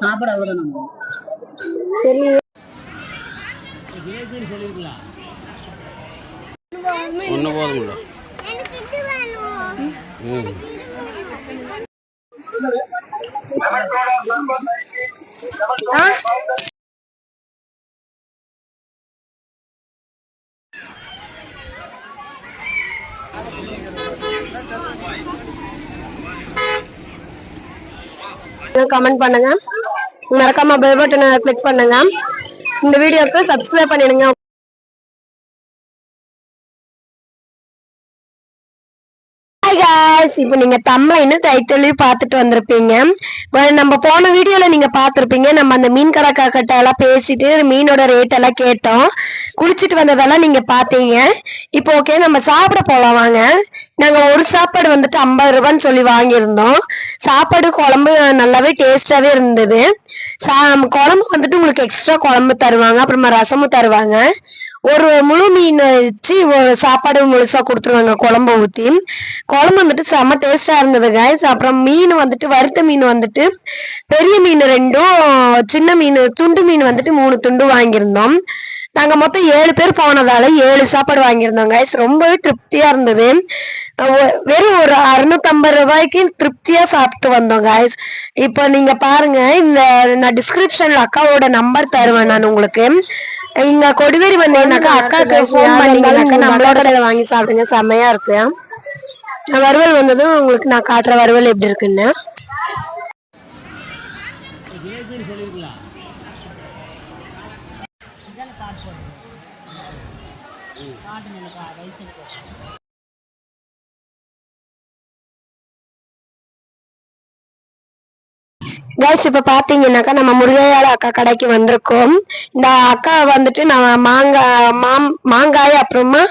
சாப்பாடு அவ்வளோ நம்ம தெரியல ஒன்று ம். கமெண்ட் பண்ணுங்க. மறக்காம பெல் பட்டனை கிளிக் பண்ணுங்க. இந்த வீடியோக்கு சப்ஸ்கிரைப் பண்ணிடுங்க. ஹாய் இப்போ நீங்க தமிழ்னு டைட்டிலையும் பார்த்துட்டு வந்திருப்பீங்க. நம்ம போன வீடியோல நீங்க பார்த்துருப்பீங்க நம்ம அந்த மீன் கடைக்காக்கிட்ட எல்லாம் பேசிட்டு மீனோட ரேட் எல்லாம் கேட்டோம். குளிச்சுட்டு வந்ததெல்லாம் நீங்க பார்த்தீங்க. இப்போ ஓகே நம்ம சாப்பிட போலாம் வாங்க. நாங்க ஒரு சாப்பாடு வந்துட்டு ஐம்பது ரூபான்னு சொல்லி வாங்கியிருந்தோம். சாப்பாடு குழம்பு நல்லாவே டேஸ்டாவே இருந்தது. சா குழம்பு வந்துட்டு உங்களுக்கு எக்ஸ்ட்ரா குழம்பு தருவாங்க அப்புறமா ரசமும் தருவாங்க. ஒரு முழு மீன் வச்சு சாப்பாடு முழுசா கொடுத்துருவாங்க குழம்பு ஊத்தி. குழம்பு வந்துட்டு செம்ம டேஸ்டா இருந்தது கைஸ் அப்புறம் மீன் வந்துட்டு வறுத்த மீன் வந்துட்டு பெரிய மீன் ரெண்டும் சின்ன மீன் துண்டு மீன் வந்துட்டு மூணு துண்டு வாங்கியிருந்தோம். நாங்க மொத்தம் ஏழு பேர் போனதால ஏழு சாப்பாடு வாங்கியிருந்தோம் கைஸ் ரொம்பவே திருப்தியா இருந்தது. வெறும் ஒரு அறுநூத்தம்பது ரூபாய்க்கு திருப்தியா சாப்பிட்டு வந்தோம் கைஸ் இப்போ நீங்க பாருங்க இந்த நான் டிஸ்கிரிப்ஷன்ல அக்காவோட நம்பர் தருவேன் நான் உங்களுக்கு. இங்க கொடிவேரி வந்தீங்கன்னாக்கா அக்காக்கு ஃபோன் பண்ணீங்கன்னாக்கா நம்மளோட கடையில வாங்கி சாப்பிடுங்க செம்மையா இருக்கு நான் வறுவல் வந்ததும் உங்களுக்கு நான் காட்டுற வறுவல் எப்படி இருக்குன்னு கைஸ் இப்ப பாத்தீங்கன்னாக்கா நம்ம முருகையால அக்கா கடைக்கு வந்திருக்கோம். இந்த அக்கா வந்துட்டு நான் மாங்காய் மாம் மாங்காய் அப்புறமா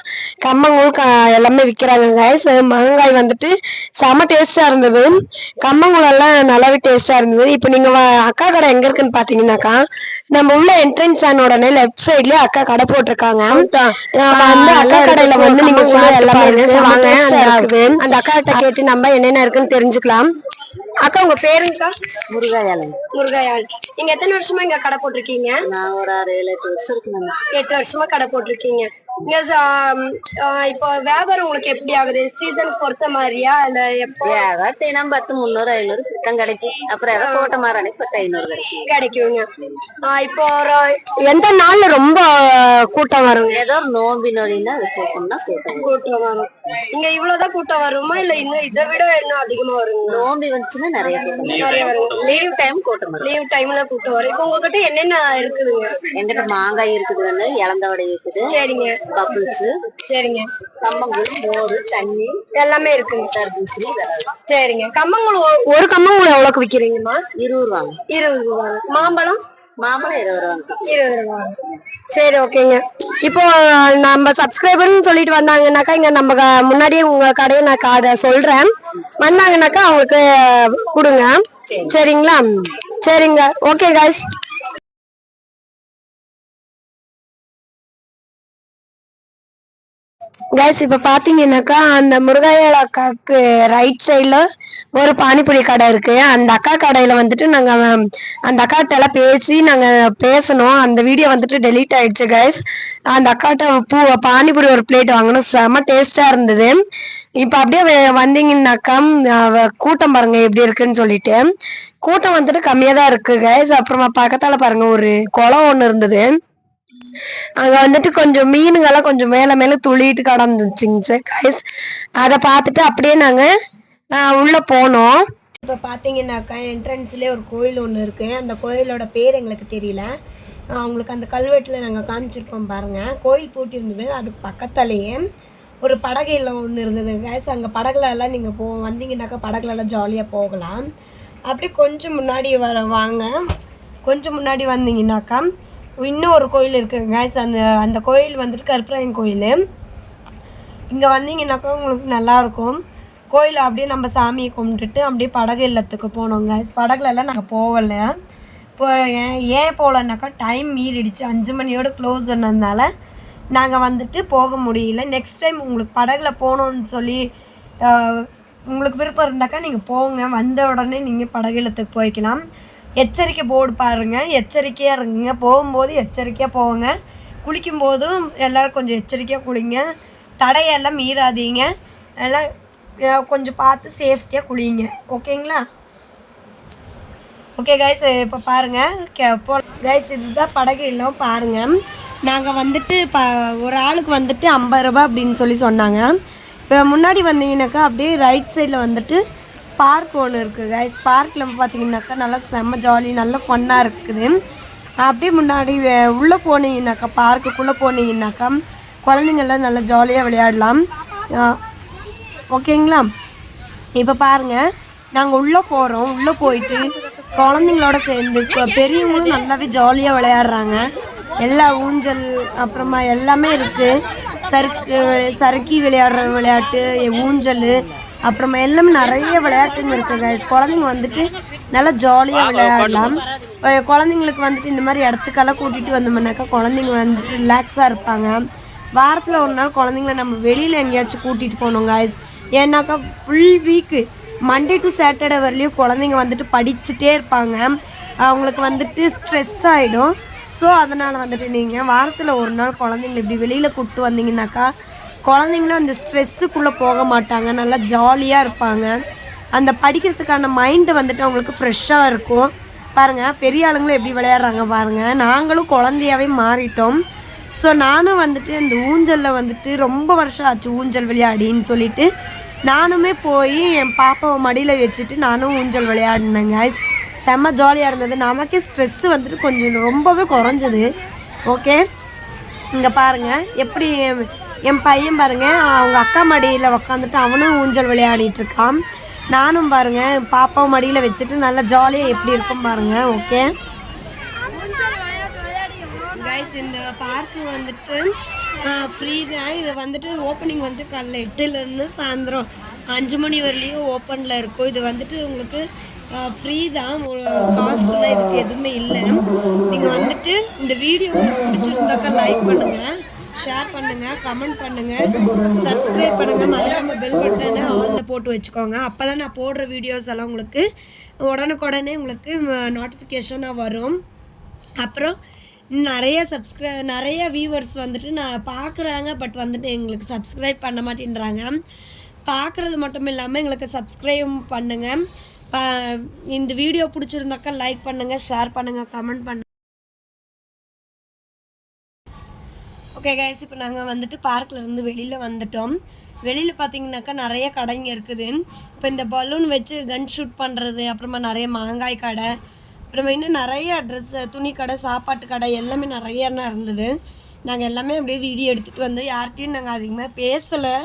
கம்மங்கூழ் க எல்லாமே விக்கிறாங்க கைஸ் மாங்காய் வந்துட்டு செம டேஸ்டா இருந்தது. கம்மங்கூழ் எல்லாம் நல்லாவே டேஸ்டா இருந்தது. இப்போ நீங்க அக்கா கடை எங்க இருக்குன்னு பாத்தீங்கன்னாக்கா நம்ம உள்ள என்ட்ரன்ஸ் ஆன உடனே லெஃப்ட் சைட்லயே அக்கா கடை போட்டிருக்காங்க. அந்த அக்கா கடையில வந்து நீங்க சாப்பிட்டு எல்லாமே அந்த அக்கா கிட்ட கேட்டு நம்ம என்னென்ன இருக்குன்னு தெரிஞ்சுக்கலாம். அக்கா உங்க பேருங்கக்கா? முருகாயாலம் முருகையாள் நீங்க எத்தனை வருஷமா இங்க கடை போட்டிருக்கீங்க? நான் ஒரு ஆறு ஏழு எட்டு வருஷம் இருக்கு எட்டு வருஷமா கடை போட்டிருக்கீங்க. இங்க இப்போ வியாபாரம் உங்களுக்கு எப்படி ஆகுது? சீசன் பொறுத்த மாதிரியா? இல்ல எப்போ? தினம் பத்து முந்நூறு ஐநூறு கிட்டம் கிடைக்கும். அப்புறம் ஏதாவது கோட்டை மாறானைக்கு பத்து ஐநூறு கிடைக்கும். கிடைக்குங்க. இப்போ ஒரு எந்த நாள்ல ரொம்ப கூட்டம் வருங்க ஏதோ நோம்பி நொடினா விசேஷம்னா கூட்டம் கூட்டம் வரும். இங்க இவ்வளவுதான் கூட்டம் வருமா? இல்ல இன்னும் இதை விட இன்னும் அதிகமா வருங்க நோம்பி வந்துச்சுன்னா நிறைய கூட்டம் நிறைய வருங்க லீவ் டைம் கூட்டம் வரும். லீவ் டைம்ல கூட்டம் வரும். இப்போ உங்ககிட்ட என்னென்ன இருக்குதுங்க? எங்கிட்ட மாங்காய் இருக்குதுன்னு இளந்த வடை இருக்குது சரிங்க. பப்புள்ஸ் சரிங்க. கம்மங்கூழ் மோர் தண்ணி எல்லாமே இருக்குங்க தர்பூசணி இதெல்லாம். சரிங்க. கம்மங்கூழ் ஒரு- கம்மங்கூழ் எவ்வளவுக்கு விக்கிறீங்கம்மா? இருபது வாங்க இருபது ரூபா மாம்பழம்? மாம்பழம் இருபது ரூபாங்க இருபது ரூபா சரி ஓகேங்க. இப்போ நம்ம சப்ஸ்கிரைபர்னு சொல்லிட்டு வந்தாங்கன்னாக்கா இங்க நம்ம க- முன்னாடியே உங்க கடையை நான் காட சொல்றேன். வந்தாங்கன்னாக்கா அவங்களுக்கு கொடுங்க. சரிங்களா? சரிங்க. ஓகே காய்ஸ் கைஸ் இப்ப பாத்தீங்கன்னாக்கா அந்த முருகாயாள் அக்காவுக்கு ரைட் சைடில் ஒரு பானிபூரி கடை இருக்கு. அந்த அக்கா கடையில வந்துட்டு நாங்க அந்த அக்காட்ட எல்லாம் பேசி நாங்க பேசணும். அந்த வீடியோ வந்துட்டு டெலீட் ஆயிடுச்சு கைஸ் அந்த அக்காட்ட பூ பானிபூரி ஒரு பிளேட் வாங்கணும். செம டேஸ்டா இருந்தது. இப்ப அப்படியே வ- வந்தீங்கன்னாக்கா கூட்டம் பாருங்க எப்படி இருக்குன்னு சொல்லிட்டு. கூட்டம் வந்துட்டு கம்மியா தான் இருக்கு கைஸ் அப்புறமா பக்கத்தால பாருங்க ஒரு குளம் ஒண்ணு இருந்தது. அங்க வந்துட்டு கொஞ்சம் மீனுங்கெல்லாம் கொஞ்சம் மேல மேல துளிட்டு கடந்துச்சுங்க சார் கைஸ் அதை பார்த்துட்டு அப்படியே நாங்க உள்ள போனோம். இப்போ பார்த்தீங்கன்னாக்கா என்ட்ரன்ஸ்லேயே ஒரு கோயில் ஒன்று இருக்குது அந்த கோயிலோட பேர் எங்களுக்கு தெரியல. அவங்களுக்கு அந்த கல்வெட்டில் நாங்கள் காமிச்சிருப்போம் பாருங்கள் கோயில் பூட்டி இருந்தது. அதுக்கு பக்கத்துலேயே ஒரு படகையில் ஒன்று இருந்தது காய்ஸ் அங்கே படகுலெல்லாம் நீங்கள் போ வந்தீங்கன்னாக்கா படகுலெல்லாம் ஜாலியாக போகலாம். அப்படி கொஞ்சம் முன்னாடி வர வாங்க. கொஞ்சம் முன்னாடி வந்தீங்கன்னாக்கா இன்னும் ஒரு கோயில் இருக்குங்க guys. அந்த அந்த கோயில் வந்துட்டு கருப்பராயன் கோயில். இங்கே வந்தீங்கன்னாக்கா உங்களுக்கு நல்லாயிருக்கும் கோயில் அப்படியே நம்ம சாமியை கும்பிட்டுட்டு அப்படியே படகு இல்லத்துக்கு போனோங்க படகுலலாம் நாங்கள் போகலை. இப்போ ஏன் ஏன் போகலன்னாக்கா டைம் மீறிடுச்சு. அஞ்சு மணியோட க்ளோஸ் பண்ணதுனால நாங்கள் வந்துட்டு போக முடியல. நெக்ஸ்ட் டைம் உங்களுக்கு படகுல போகணுன்னு சொல்லி உங்களுக்கு விருப்பம் இருந்தாக்கா நீங்கள் போங்க. வந்த உடனே நீங்கள் படகு இல்லத்துக்கு போய்க்கலாம். எச்சரிக்கை போர்டு பாருங்க. எச்சரிக்கையாக இருங்க. போகும்போது எச்சரிக்கையாக போங்க. குளிக்கும் போதும் எல்லோரும் கொஞ்சம் எச்சரிக்கையாக குளிங்க. தடையெல்லாம் மீறாதீங்க. எல்லாம் கொஞ்சம் பார்த்து சேஃப்டியாக குளிங்க. ஓகேங்களா? ஓகே கைஸ் இப்போ பாருங்கள் கே போ கைஸ் இதுதான் படகு இல்லம். பாருங்கள் நாங்கள் வந்துட்டு ப ஒரு ஆளுக்கு வந்துட்டு ஐம்பது ரூபா அப்படின்னு சொல்லி சொன்னாங்க. இப்போ முன்னாடி வந்தீங்கன்னாக்கா அப்படியே ரைட் சைடில் வந்துட்டு பார்க் ஒன்று இருக்குது கைஸ் பார்க்கில் பார்த்தீங்கன்னாக்கா நல்லா செம்ம ஜாலி நல்லா ஃபன்னாக இருக்குது. அப்படியே முன்னாடி உள்ளே போனீங்கன்னாக்கா பார்க்குக்குள்ளே போனீங்கன்னாக்கா குழந்தைங்கள்லாம் நல்லா ஜாலியாக விளையாடலாம். ஓகேங்களா இப்போ பாருங்க நாங்கள் உள்ளே போகிறோம் உள்ளே போயிட்டு குழந்தைங்களோட சேர்ந்து இப்போ பெரியவங்களும் நல்லாவே ஜாலியாக விளையாடுறாங்க. எல்லா ஊஞ்சல் அப்புறமா எல்லாமே இருக்குது சறுக்கு சறுக்கி விளையாடுற விளையாட்டு ஊஞ்சல் அப்புறமா எல்லாமே நிறைய விளையாட்டுங்க இருக்குது guys. குழந்தைங்க வந்துட்டு நல்லா ஜாலியாக விளையாடலாம். குழந்தைங்களுக்கு வந்துட்டு இந்த மாதிரி இடத்துக்கெல்லாம் கூட்டிகிட்டு வந்தோம்னாக்கா குழந்தைங்க வந்துட்டு ரிலாக்ஸாக இருப்பாங்க. வாரத்தில் ஒரு நாள் குழந்தைங்கள நம்ம வெளியில் எங்கேயாச்சும் கூட்டிகிட்டு போகணும் guys. ஏன்னாக்கா full week Monday to Saturday வரலையும் குழந்தைங்க வந்துட்டு படிச்சுட்டே இருப்பாங்க. அவங்களுக்கு வந்துட்டு ஸ்ட்ரெஸ் ஆகிடும் ஸோ அதனால் வந்துட்டு நீங்கள் வாரத்தில் ஒரு நாள் குழந்தைங்கள இப்படி வெளியில் கூப்பிட்டு வந்தீங்கன்னாக்கா குழந்தைங்களும் அந்த ஸ்ட்ரெஸ்ஸுக்குள்ளே போக மாட்டாங்க நல்லா ஜாலியாக இருப்பாங்க. அந்த படிக்கிறதுக்கான மைண்டு வந்துட்டு அவங்களுக்கு ஃப்ரெஷ்ஷாக இருக்கும். பாருங்கள் பெரிய ஆளுங்களும் எப்படி விளையாடுறாங்க பாருங்கள் நாங்களும் குழந்தையாவே மாறிட்டோம். ஸோ நானும் வந்துட்டு அந்த ஊஞ்சலில் வந்துட்டு ரொம்ப வருஷம் ஆச்சு ஊஞ்சல் விளையாடின்னு சொல்லிட்டு நானுமே போய் என் பாப்பாவை மடியில் வச்சுட்டு நானும் ஊஞ்சல் விளையாடினேங்க. செம்ம ஜாலியாக இருந்தது. நமக்கே ஸ்ட்ரெஸ்ஸு வந்துட்டு கொஞ்சம் ரொம்பவே குறைஞ்சது. ஓகே இங்கே பாருங்க எப்படி என்- பையன் பாருங்க அவங்க அக்கா மடியில் உக்காந்துட்டு அவனும் ஊஞ்சல் விளையாடிட்டு இருக்கான். நானும் பாருங்க பாப்பாவை மடியில் வச்சுட்டு நல்லா ஜாலியாக எப்படி இருக்கும் பாருங்க ஓகே கைஸ் இந்த பார்க்கு வந்துட்டு ஃப்ரீ தான். இது வந்துட்டு ஓப்பனிங் வந்து காலைல எட்டுலேருந்து சாயந்தரம் அஞ்சு மணி வரலையும் ஓப்பனில் இருக்கும். இது வந்துட்டு உங்களுக்கு ஃப்ரீ தான். காஸ்ட்லாம் இதுக்கு எதுவுமே இல்லை. நீங்கள் வந்துட்டு இந்த வீடியோ உங்களுக்கு பிடிச்சிருந்தாக்கா லைக் பண்ணுங்கள் ஷேர் பண்ணுங்கள் கமெண்ட் பண்ணுங்கள் சப்ஸ்கிரைப் பண்ணுங்கள் மறக்காமல் பெல் பட்டனை ஆனில் போட்டு வச்சுக்கோங்க. அப்போ தான் நான் போடுற வீடியோஸ் எல்லாம் உங்களுக்கு உடனுக்குடனே உங்களுக்கு நோட்டிஃபிகேஷனாக வரும். அப்புறம் நிறைய சப்ஸ்கிரை நிறைய வியூவர்ஸ் வந்துட்டு நான் பார்க்குறாங்க பட் வந்துட்டு எங்களுக்கு சப்ஸ்கிரைப் பண்ண மாட்டேன்றாங்க. பார்க்குறது மட்டும் இல்லாமல் எங்களுக்கு சப்ஸ்கிரைப் பண்ணுங்கள் இந்த வீடியோ பிடிச்சிருந்தாக்கா லைக் பண்ணுங்கள் ஷேர் பண்ணுங்கள் கமெண்ட் பண்ணுங்கள் ஓகே கைஸ் இப்போ நாங்கள் வந்துட்டு பார்க்கில் இருந்து வெளியில் வந்துட்டோம். வெளியில் பார்த்தீங்கன்னாக்கா நிறைய கடைங்க இருக்குது. இப்போ இந்த பலூன் வச்சு கன் ஷூட் பண்ணுறது அப்புறமா நிறைய மாங்காய் கடை அப்புறமா இன்னும் நிறைய ட்ரெஸ் துணி கடை சாப்பாட்டு கடை எல்லாமே நிறைய இருந்தது. நாங்கள் எல்லாமே அப்படியே வீடியோ எடுத்துகிட்டு வந்தோம் யார்கிட்டையும் நாங்கள் அதிகமாக பேசலை.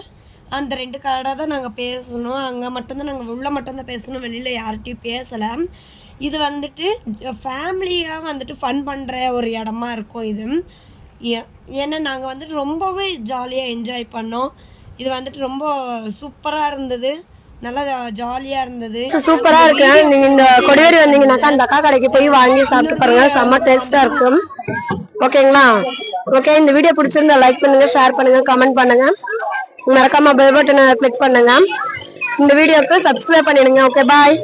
அந்த ரெண்டு கடை தான் நாங்கள் பேசணும். அங்கே மட்டும்தான் நாங்கள் உள்ளே மட்டும்தான் பேசணும். வெளியில் யார்கிட்டையும் பேசலை. இது வந்துட்டு ஃபேமிலியாக வந்துட்டு ஃபன் பண்ணுற ஒரு இடமா இருக்கும் இது. ஏன்னா நாங்கள் வந்துட்டு ரொம்பவே ஜாலியாக என்ஜாய் பண்ணோம். இது வந்துட்டு ரொம்ப சூப்பராக இருந்தது. நல்லா ஜாலியாக இருந்தது. சூப்பரா இருக்கு. நீங்க இந்த கொடிவேரி வந்தீங்கன்னாக்கா அந்த அக்கா கடைக்கு போய் வாங்கி சாப்பிட்டு பாருங்க. செம்ம டேஸ்டா இருக்கும். ஓகேங்களா ஓகே இந்த வீடியோ பிடிச்சிருந்தா லைக் பண்ணுங்க ஷேர் பண்ணுங்க கமெண்ட் பண்ணுங்க. மறக்காம பெல் பட்டனை கிளிக் பண்ணுங்க. இந்த வீடியோக்கு சப்ஸ்கிரைப் பண்ணிடுங்க. Okay bye